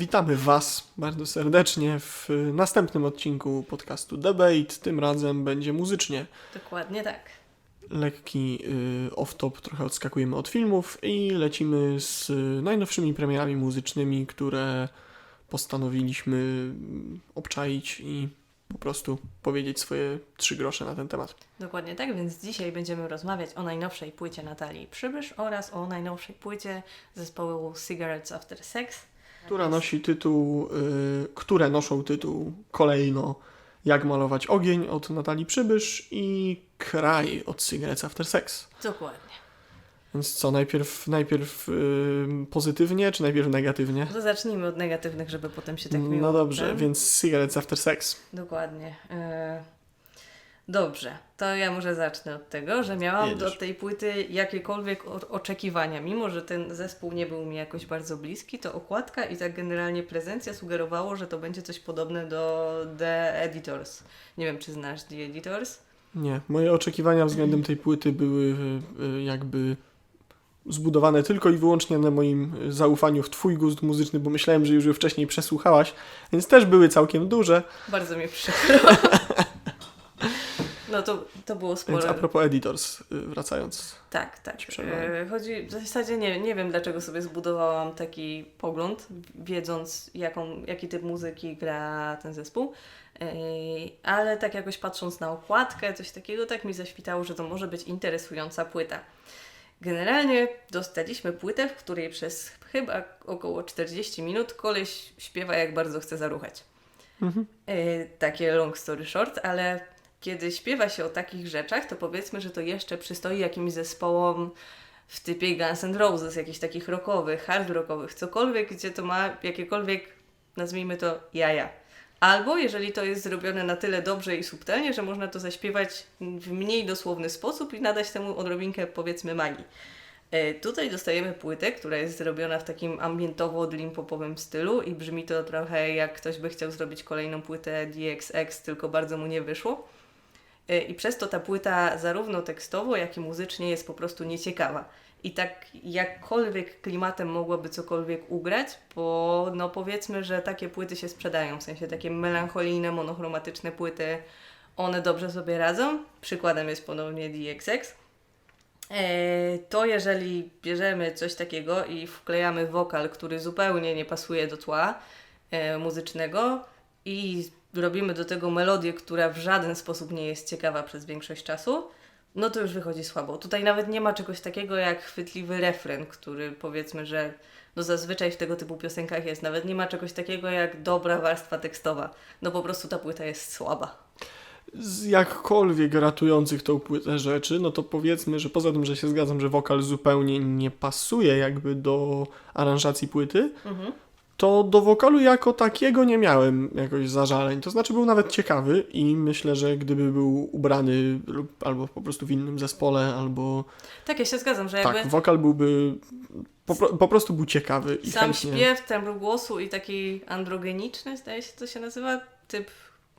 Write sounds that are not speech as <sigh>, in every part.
Witamy Was bardzo serdecznie w następnym odcinku podcastu Debate. Tym razem będzie muzycznie. Dokładnie tak. Lekki y, off-top, trochę odskakujemy od filmów i lecimy z najnowszymi premierami muzycznymi, które postanowiliśmy mm, obczaić i po prostu powiedzieć swoje trzy grosze na ten temat. Dokładnie tak, więc dzisiaj będziemy rozmawiać o najnowszej płycie Natalii Przybysz oraz o najnowszej płycie zespołu Cigarettes After Sex. Która nosi tytuł, y, które noszą tytuł kolejno Jak malować ogień od Natalii Przybysz i Kraj od Cigarettes After Sex. Dokładnie. Więc co, najpierw, najpierw y, pozytywnie, czy najpierw negatywnie? To zacznijmy od negatywnych, żeby potem się tak miło... No dobrze, więc Cigarettes After Sex. Dokładnie. E, Dobrze, to ja może zacznę od tego, że miałam Jedziesz. do tej płyty jakiekolwiek o- oczekiwania. Mimo, że ten zespół nie był mi jakoś bardzo bliski, to okładka i tak generalnie prezencja sugerowało, że to będzie coś podobne do The Editors. Nie wiem, czy znasz The Editors? Nie, moje oczekiwania względem tej płyty były y, y, jakby zbudowane tylko i wyłącznie na moim y, zaufaniu w Twój gust muzyczny, bo myślałem, że już ją wcześniej przesłuchałaś, więc też były całkiem duże. Bardzo mi przykro. <laughs> No to, to było Więc sporo. a propos Editors, y, wracając. Tak, tak. E, Chodzi, w zasadzie nie, nie wiem, dlaczego sobie zbudowałam taki pogląd, wiedząc jaką, jaki typ muzyki gra ten zespół. E, Ale tak jakoś patrząc na okładkę, coś takiego, tak mi zaświtało, że to może być interesująca płyta. Generalnie dostaliśmy płytę, w której przez chyba około 40 minut koleś śpiewa jak bardzo chce zaruchać. Mhm. Takie long story short, ale kiedy śpiewa się o takich rzeczach, to powiedzmy, że to jeszcze przystoi jakimś zespołom w typie Guns N' Roses, jakichś takich rockowych, hard rockowych, cokolwiek, gdzie to ma jakiekolwiek, nazwijmy to, jaja. Albo jeżeli to jest zrobione na tyle dobrze i subtelnie, że można to zaśpiewać w mniej dosłowny sposób i nadać temu odrobinkę, powiedzmy, magii. E, Tutaj dostajemy płytę, która jest zrobiona w takim ambientowo-dream-popowym stylu i brzmi to trochę jak ktoś by chciał zrobić kolejną płytę DXX, tylko bardzo mu nie wyszło. E, I przez to ta płyta zarówno tekstowo, jak i muzycznie jest po prostu nieciekawa. I tak jakkolwiek klimatem mogłaby cokolwiek ugrać, bo no powiedzmy, że takie płyty się sprzedają, w sensie takie melancholijne, monochromatyczne płyty, one dobrze sobie radzą. Przykładem jest ponownie DXX. E, to jeżeli bierzemy coś takiego i wklejamy wokal, który zupełnie nie pasuje do tła e, muzycznego i robimy do tego melodię, która w żaden sposób nie jest ciekawa przez większość czasu, no to już wychodzi słabo. Tutaj nawet nie ma czegoś takiego jak chwytliwy refren, który powiedzmy, że no zazwyczaj w tego typu piosenkach jest. Nawet nie ma czegoś takiego jak dobra warstwa tekstowa. No po prostu ta płyta jest słaba. Z jakkolwiek ratujących tą płytę rzeczy, no to powiedzmy, że poza tym, że się zgadzam, że wokal zupełnie nie pasuje jakby do aranżacji płyty, Mhm. To do wokalu jako takiego nie miałem jakoś zażaleń. To znaczy był nawet ciekawy i myślę, że gdyby był ubrany lub albo po prostu w innym zespole, albo Tak, ja się zgadzam, że jakby tak, wokal byłby po, po prostu był ciekawy i sam chętnie... śpiew, tembr głosu i taki androgeniczny, zdaje się to się nazywa, typ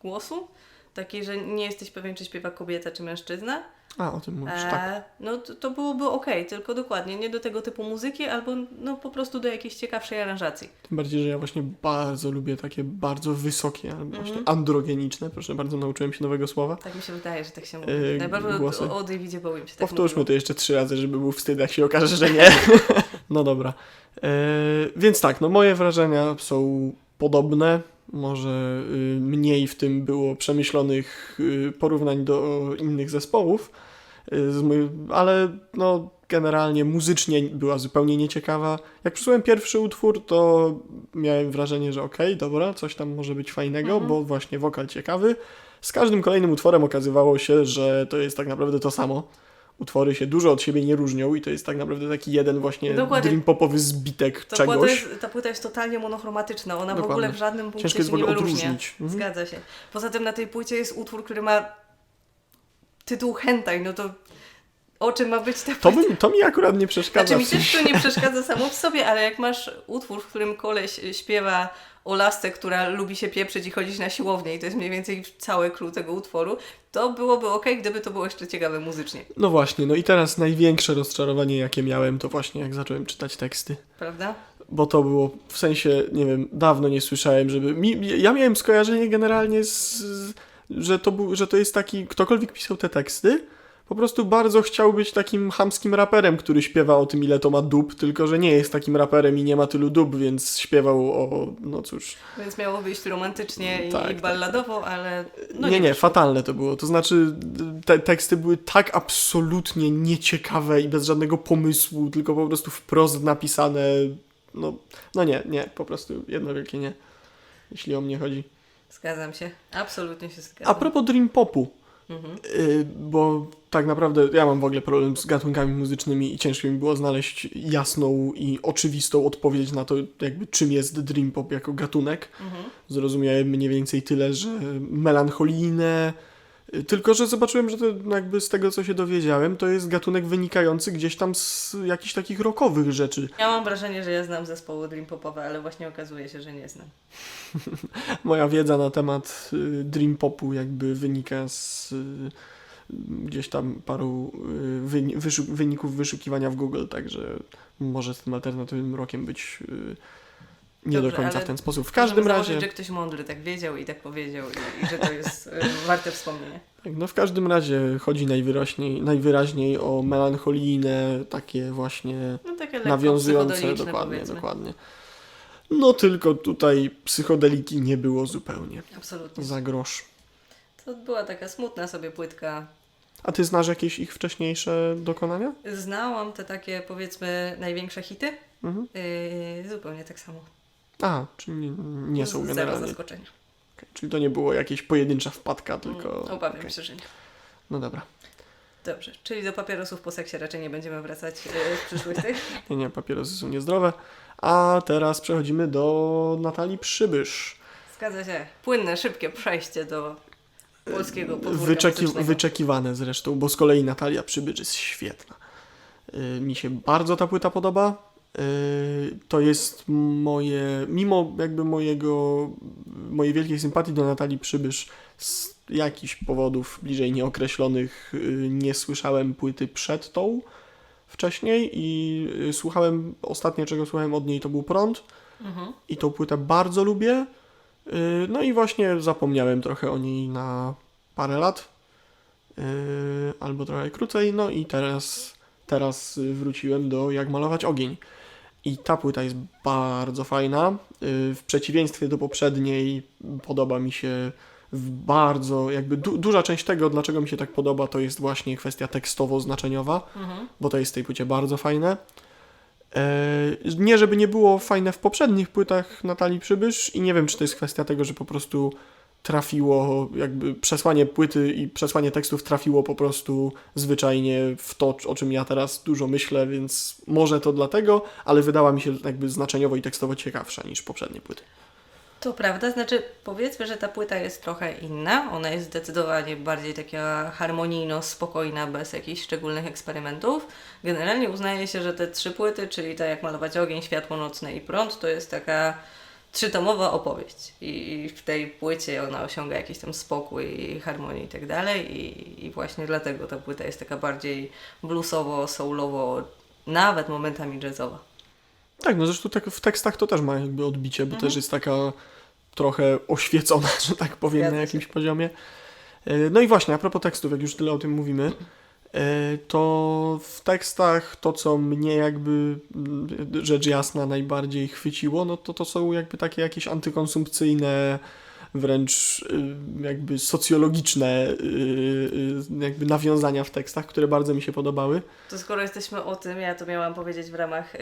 głosu. Taki, że nie jesteś pewien, czy śpiewa kobieta, czy mężczyzna. A, o tym mówisz, E, tak. No to, to byłoby okej, tylko dokładnie nie do tego typu muzyki, albo no po prostu do jakiejś ciekawszej aranżacji. Tym bardziej, że ja właśnie bardzo lubię takie bardzo wysokie, albo właśnie androgeniczne, proszę bardzo, nauczyłem się nowego słowa. Tak mi się wydaje, że tak się mówi. Yy, Najbardziej głosy. o, o Davidzie Bowie się tak Powtórzmy mówiło. to jeszcze trzy razy, żeby był wstyd, jak się okaże, że nie. <laughs> no dobra. E, więc tak, no moje wrażenia są podobne. Może y, mniej w tym było przemyślonych y, porównań do innych zespołów, y, ale no generalnie muzycznie była zupełnie nieciekawa. Jak przysłuchałem pierwszy utwór, to miałem wrażenie, że okej, dobra, coś tam może być fajnego, Mhm. bo właśnie wokal ciekawy. Z każdym kolejnym utworem okazywało się, że to jest tak naprawdę to samo. Utwory się dużo od siebie nie różnią i to jest tak naprawdę taki jeden właśnie Dokładnie. dream popowy zbitek Ta płyta, czegoś. jest, ta płyta jest totalnie monochromatyczna, ona w Dokładnie. ogóle w żadnym punkcie Ciężko jest w się nie odróżnić. Mhm. Zgadza się. Poza tym na tej płycie jest utwór, który ma tytuł Hentai, no to o czym ma być ta To, by, to mi akurat nie przeszkadza. Znaczy mi w też to nie <laughs> przeszkadza samo w sobie, ale jak masz utwór, w którym koleś śpiewa o lasce, która lubi się pieprzyć i chodzić na siłownię i to jest mniej więcej cały clue tego utworu, to byłoby ok, gdyby to było jeszcze ciekawe muzycznie, No właśnie, no i teraz największe rozczarowanie, jakie miałem, to właśnie jak zacząłem czytać teksty. prawda? bo to było w sensie, nie wiem, dawno nie słyszałem, żeby. Mi, ja miałem skojarzenie generalnie z. z że to, był, że to jest taki. Ktokolwiek pisał te teksty, po prostu bardzo chciał być takim chamskim raperem, który śpiewa o tym, ile to ma dób, tylko że nie jest takim raperem i nie ma tylu dób, więc śpiewał o. No cóż. Więc miało wyjść romantycznie i, Tak, i tak, balladowo, ale. No nie, nie, wyszło. fatalne to było. To znaczy, te teksty były tak absolutnie nieciekawe i bez żadnego pomysłu, tylko po prostu wprost napisane. No, no nie, nie, po prostu jedno wielkie nie, jeśli o mnie chodzi. Zgadzam się. Absolutnie się zgadzam. A propos Dream Popu, Mhm. yy, bo tak naprawdę ja mam w ogóle problem z gatunkami muzycznymi i ciężko mi było znaleźć jasną i oczywistą odpowiedź na to, jakby czym jest Dream Pop jako gatunek. Mhm. Zrozumiałem mniej więcej tyle, że melancholijne, y, tylko że zobaczyłem, że to jakby z tego, co się dowiedziałem, to jest gatunek wynikający gdzieś tam z jakichś takich rockowych rzeczy. Ja mam wrażenie, że ja znam zespoły dream popowe, ale właśnie okazuje się, że nie znam. <laughs> Moja wiedza na temat y, dream popu jakby wynika z y, gdzieś tam paru y, wyników wyszukiwania w Google, także może z tym alternatywnym rokiem być nie Dobrze, do końca w ten sposób. W każdym razie... Założyć, że ktoś mądry tak wiedział i tak powiedział i, i że to jest y, <laughs> warte wspomnienia. Tak, no w każdym razie chodzi najwyraźniej, najwyraźniej o melancholijne, takie właśnie No takie nawiązujące, dokładnie, powiedzmy. dokładnie. No tylko tutaj psychodeliki nie było zupełnie. Absolutnie. Za grosz. To była taka smutna sobie płytka. A ty znasz jakieś ich wcześniejsze dokonania? Znałam te takie powiedzmy największe hity. Mhm. Yy, zupełnie tak samo. A, czyli nie, nie są Zero generalnie. zaskoczenia. Okej, Czyli to nie było jakieś pojedyncza wpadka, tylko... Mm, Obawiam okej. się, że nie. No dobra. Dobrze, czyli do papierosów po seksie raczej nie będziemy wracać yy, w przyszłych tych. <laughs> Nie, nie, papierosy są niezdrowe. A teraz przechodzimy do Natalii Przybysz. Zgadza się. Płynne, szybkie przejście do polskiego podwórka Wyczeki, wyczekiwane zresztą, bo z kolei Natalia Przybycz jest świetna. Y, Mi się bardzo ta płyta podoba. Y, To jest moje, mimo jakby mojego, mojej wielkiej sympatii do Natalii Przybysz, z jakichś powodów bliżej nieokreślonych y, nie słyszałem płyty przed tą wcześniej i y, słuchałem, ostatnie czego słuchałem od niej to był Prąd Mhm. i tą płytę bardzo lubię. No i właśnie zapomniałem trochę o niej na parę lat, albo trochę krócej, no i teraz, teraz wróciłem do Jak malować ogień. I ta płyta jest bardzo fajna. Yy, W przeciwieństwie do poprzedniej podoba mi się bardzo, jakby du- duża część tego, dlaczego mi się tak podoba, to jest właśnie kwestia tekstowo-znaczeniowa Mhm. bo to jest w tej płycie bardzo fajne. E, Nie, żeby nie było fajne w poprzednich płytach Natalii Przybysz i nie wiem, czy to jest kwestia tego, że po prostu trafiło, jakby przesłanie płyty i przesłanie tekstów trafiło po prostu zwyczajnie w to, o czym ja teraz dużo myślę, więc może to dlatego, ale wydała mi się jakby znaczeniowo i tekstowo ciekawsza niż poprzednie płyty. To prawda, znaczy powiedzmy, że ta płyta jest trochę inna. Ona jest zdecydowanie bardziej taka harmonijno, spokojna, bez jakichś szczególnych eksperymentów. Generalnie uznaje się, że te trzy płyty, czyli tak jak malować ogień, światło nocne i prąd, to jest taka trzytomowa opowieść. I w tej płycie ona osiąga jakiś tam spokój i harmonię i tak dalej. I, I właśnie dlatego ta płyta jest taka bardziej bluesowo, soulowo, nawet momentami jazzowa. Tak, no zresztą tak w tekstach to też ma jakby odbicie, bo też jest taka trochę oświecona, <laughs> że tak powiem, Zgadza na się. jakimś poziomie. E, No i właśnie, a propos tekstów, jak już tyle o tym mówimy, to w tekstach to, co mnie jakby mm, rzecz jasna najbardziej chwyciło, no to to są jakby takie jakieś antykonsumpcyjne, wręcz y, jakby socjologiczne y, y, jakby nawiązania w tekstach, które bardzo mi się podobały. To skoro jesteśmy o tym, ja to miałam powiedzieć w ramach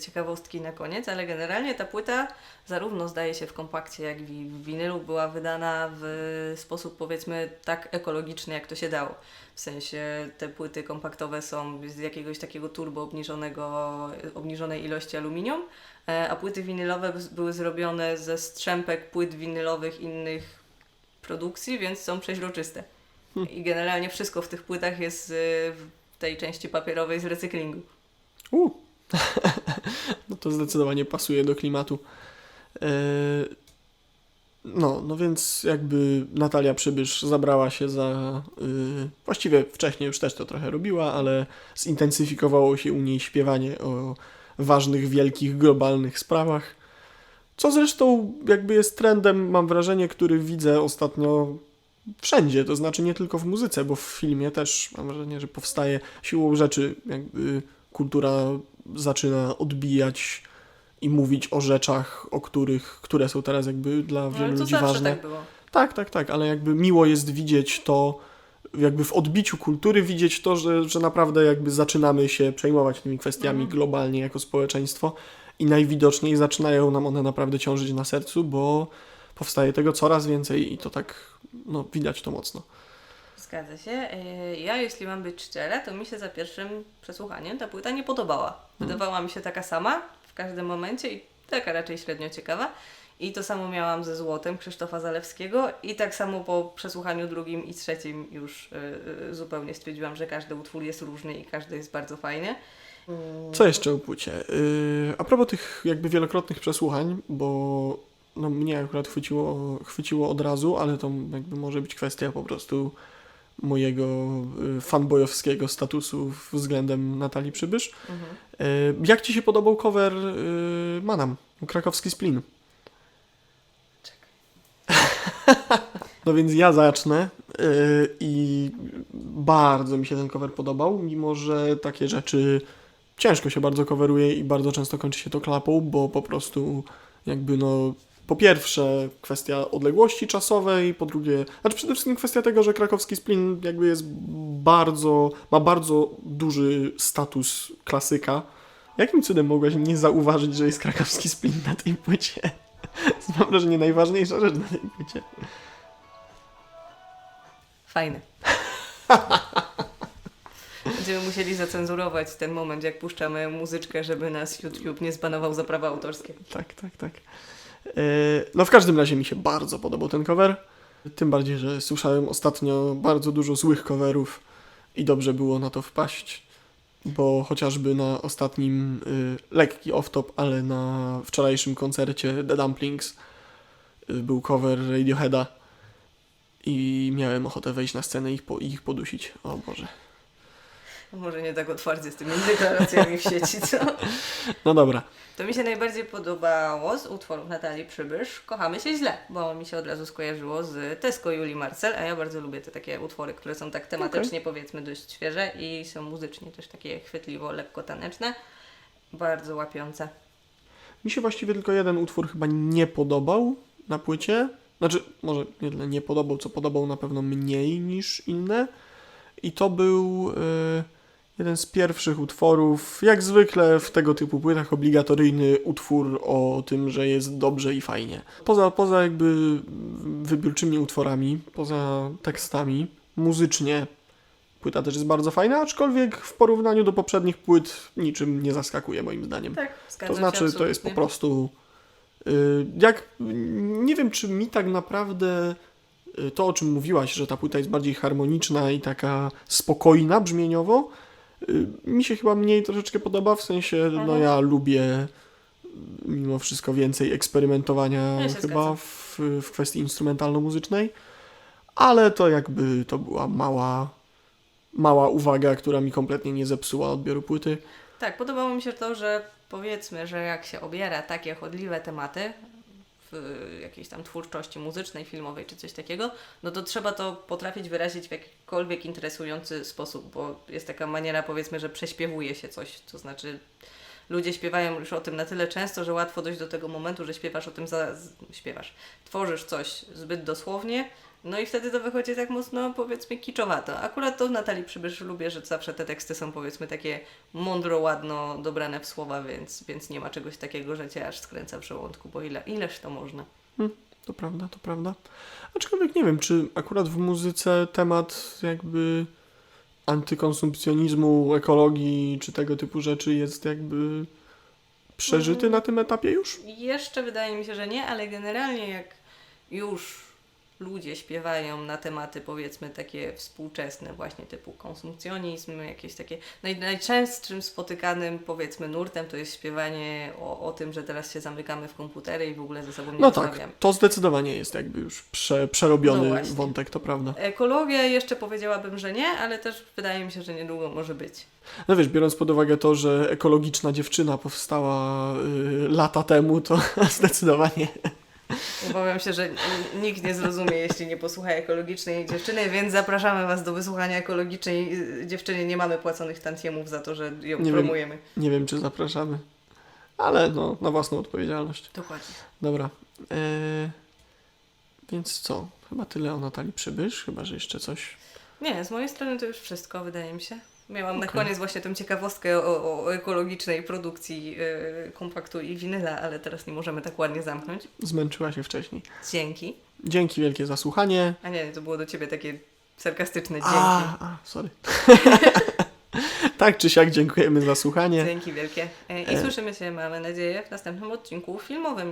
ciekawostki na koniec, ale generalnie ta płyta zarówno zdaje się w kompakcie, jak i w winylu była wydana w sposób powiedzmy tak ekologiczny, jak to się dało. W sensie te płyty kompaktowe są z jakiegoś takiego turbo obniżonego, obniżonej ilości aluminium, a płyty winylowe były zrobione ze strzępek płyt winylowych innych produkcji, więc są przeźroczyste. I generalnie wszystko w tych płytach jest y, w tej części papierowej z recyklingu. U. <laughs> no to zdecydowanie pasuje do klimatu. E, No, no więc jakby Natalia Przybysz zabrała się za. y, właściwie wcześniej już też to trochę robiła, ale zintensyfikowało się u niej śpiewanie o ważnych, wielkich, globalnych sprawach. Co zresztą jakby jest trendem, mam wrażenie, który widzę ostatnio wszędzie, to znaczy nie tylko w muzyce, bo w filmie też mam wrażenie, że powstaje siłą rzeczy, jakby kultura zaczyna odbijać i mówić o rzeczach, o których, które są teraz jakby dla No, wielu to ludzi ważne. tak. Tak, tak, tak, ale jakby miło jest widzieć to, jakby w odbiciu kultury widzieć to, że, że naprawdę jakby zaczynamy się przejmować tymi kwestiami Mhm. globalnie jako społeczeństwo i najwidoczniej zaczynają nam one naprawdę ciążyć na sercu, bo powstaje tego coraz więcej i to tak, no widać to mocno. Zgadza się. E, Ja, jeśli mam być szczera, to mi się za pierwszym przesłuchaniem ta płyta nie podobała. Wydawała mi się taka sama w każdym momencie i taka raczej średnio ciekawa. I to samo miałam ze Złotem Krzysztofa Zalewskiego i tak samo po przesłuchaniu drugim i trzecim już y, y, zupełnie stwierdziłam, że każdy utwór jest różny i każdy jest bardzo fajny. Co jeszcze o płycie? Yy, a propos tych jakby wielokrotnych przesłuchań, bo no, mnie akurat chwyciło, chwyciło od razu, ale to jakby może być kwestia po prostu mojego y, fanboyowskiego statusu względem Natalii Przybysz. Mhm. Yy, jak Ci się podobał cover yy, Manam, krakowski splin? <laughs> No więc ja zacznę yy, i bardzo mi się ten cover podobał, mimo że takie rzeczy ciężko się bardzo coveruje i bardzo często kończy się to klapą, bo po prostu jakby no po pierwsze kwestia odległości czasowej, po drugie, znaczy przede wszystkim kwestia tego, że krakowski splin jakby jest bardzo, ma bardzo duży status klasyka. Jakim cudem mogłaś nie zauważyć, że jest krakowski splin na tej płycie? <laughs> Mam wrażenie najważniejsza rzecz na tej płycie. Fajny. Będziemy musieli zacenzurować ten moment, jak puszczamy muzyczkę, żeby nas YouTube nie zbanował za prawa autorskie. Tak, tak, tak. E, No w każdym razie mi się bardzo podobał ten cover. Tym bardziej, że słyszałem ostatnio bardzo dużo złych coverów i dobrze było na to wpaść, bo chociażby na ostatnim y, lekki off-top, ale na wczorajszym koncercie The Dumplings y, był cover Radioheada i miałem ochotę wejść na scenę i ich, po, ich podusić. O Boże. Może nie tak otwarcie z tymi deklaracjami w sieci, co? <laughs> No dobra. To mi się najbardziej podobało z utworów Natalii Przybysz Kochamy się źle, bo mi się od razu skojarzyło z Tesco Julii Marcel, a ja bardzo lubię te takie utwory, które są tak tematycznie powiedzmy dość świeże i są muzycznie też takie chwytliwo, lekko taneczne. Bardzo łapiące. Mi się właściwie tylko jeden utwór chyba nie podobał na płycie. Znaczy, może nie tyle nie podobał, co podobał na pewno mniej niż inne. I to był e, jeden z pierwszych utworów, jak zwykle w tego typu płytach, obligatoryjny utwór o tym, że jest dobrze i fajnie. Poza, poza jakby wybiórczymi utworami, poza tekstami, muzycznie płyta też jest bardzo fajna, aczkolwiek w porównaniu do poprzednich płyt niczym nie zaskakuje moim zdaniem. Tak, To znaczy, to jest po prostu. y, Jak. Nie wiem, czy mi tak naprawdę y, to, o czym mówiłaś, że ta płyta jest bardziej harmoniczna i taka spokojna brzmieniowo, mi się chyba mniej troszeczkę podoba. W sensie, no Mhm. ja lubię y, mimo wszystko więcej eksperymentowania Ja chyba w, w kwestii instrumentalno-muzycznej, ale to jakby to była mała. Mała uwaga, która mi kompletnie nie zepsuła odbioru płyty. Tak, podobało mi się to, że powiedzmy, że jak się obiera takie chodliwe tematy w jakiejś tam twórczości muzycznej, filmowej czy coś takiego, no to trzeba to potrafić wyrazić w jakikolwiek interesujący sposób, bo jest taka maniera powiedzmy, że prześpiewuje się coś, to znaczy ludzie śpiewają już o tym na tyle często, że łatwo dojść do tego momentu, że śpiewasz o tym za... śpiewasz, tworzysz coś zbyt dosłownie, no i wtedy to wychodzi tak mocno, powiedzmy, kiczowato. Akurat to Natalii Przybysz lubię, że zawsze te teksty są, powiedzmy, takie mądro, ładno dobrane w słowa, więc, więc nie ma czegoś takiego, że cię aż skręca w żołądku, bo ile, ileż to można. To prawda, to prawda. Aczkolwiek nie wiem, czy akurat w muzyce temat jakby antykonsumpcjonizmu, ekologii, czy tego typu rzeczy jest jakby przeżyty na tym etapie już? Jeszcze wydaje mi się, że nie, ale generalnie jak już ludzie śpiewają na tematy powiedzmy takie współczesne, właśnie typu konsumpcjonizm, jakieś takie naj, najczęstszym spotykanym powiedzmy nurtem to jest śpiewanie o, o tym, że teraz się zamykamy w komputery i w ogóle ze sobą nie No tak, to zdecydowanie jest jakby już prze, przerobiony No wątek, to prawda. Ekologia jeszcze powiedziałabym, że nie, ale też wydaje mi się, że niedługo może być. No wiesz, biorąc pod uwagę to, że ekologiczna dziewczyna powstała y, lata temu, to <laughs> zdecydowanie Obawiam się, że nikt nie zrozumie, jeśli nie posłucha ekologicznej dziewczyny, więc zapraszamy Was do wysłuchania ekologicznej y, dziewczyny. Nie mamy płaconych tantiemów za to, że ją Nie wiem. promujemy. nie wiem, czy zapraszamy, ale no, na własną odpowiedzialność. Dokładnie. Dobra. E, więc co? Chyba tyle o Natalii Przybysz, chyba, że jeszcze coś. Nie, z mojej strony to już wszystko, wydaje mi się. Miałam na Okej. koniec właśnie tę ciekawostkę o, o ekologicznej produkcji y, kompaktu i winyla, ale teraz nie możemy tak ładnie zamknąć. Zmęczyła się wcześniej. Dzięki. Dzięki wielkie za słuchanie. A nie, to było do Ciebie takie sarkastyczne dzięki. A, a sorry. <laughs> tak czy siak dziękujemy za słuchanie. Dzięki wielkie. E, I E. słyszymy się, mamy nadzieję, w następnym odcinku filmowym.